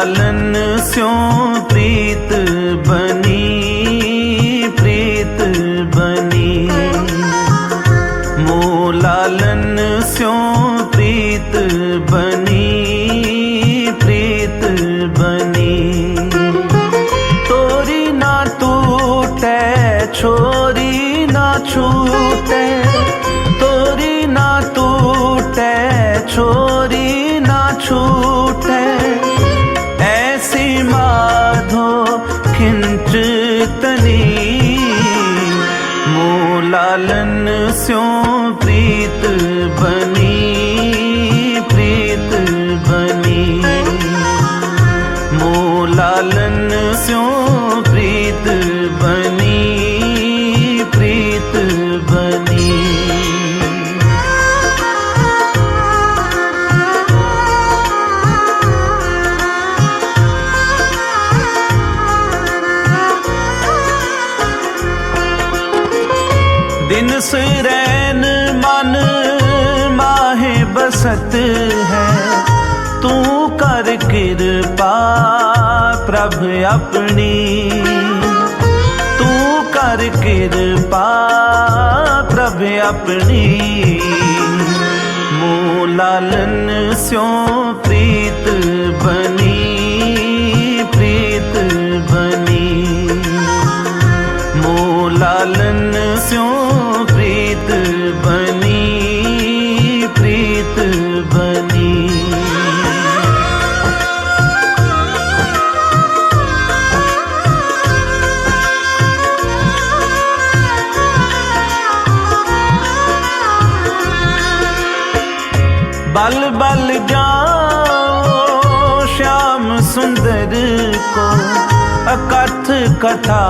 लालन स्यो प्रीत बनी प्रीत बनी। मो लालन स्यो प्रीत बनी प्रीत बनी। तोरी ना टूटे, छोरी ना छूटे खिंच तनी मूलालन स्यों प्रीत बनी प्रीत बनी। मूलालन स्यों दिन सुरैन मन माहे बसत है तू कर कृपा प्रभ अपनी तू कर कृपा प्रभ अपनी मूलालन स्यों मूलालन स्यों प्रीत बनी प्रीत बनी। बल बल जाओ श्याम सुंदर को। अकथ कथा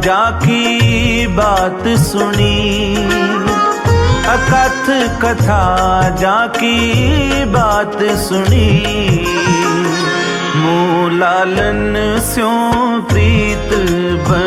जाकी बात सुनी। अकथ कथा जाकी बात सुनी। मूलालन स्यों प्रीत बनी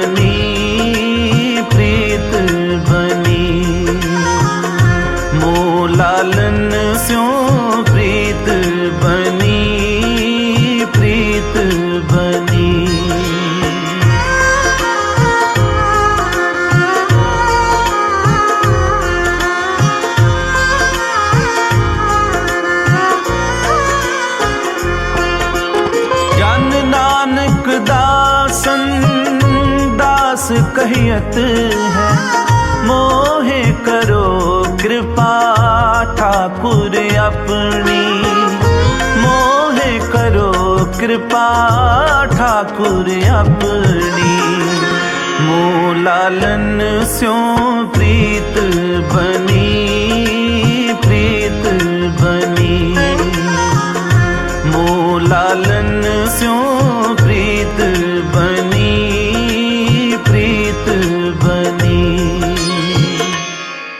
दास कहियत है। मोहे करो कृपा, ठाकुर अपनी। मोहे करो कृपा, ठाकुर अपनी। मो लालन स्यों प्रीत बनी।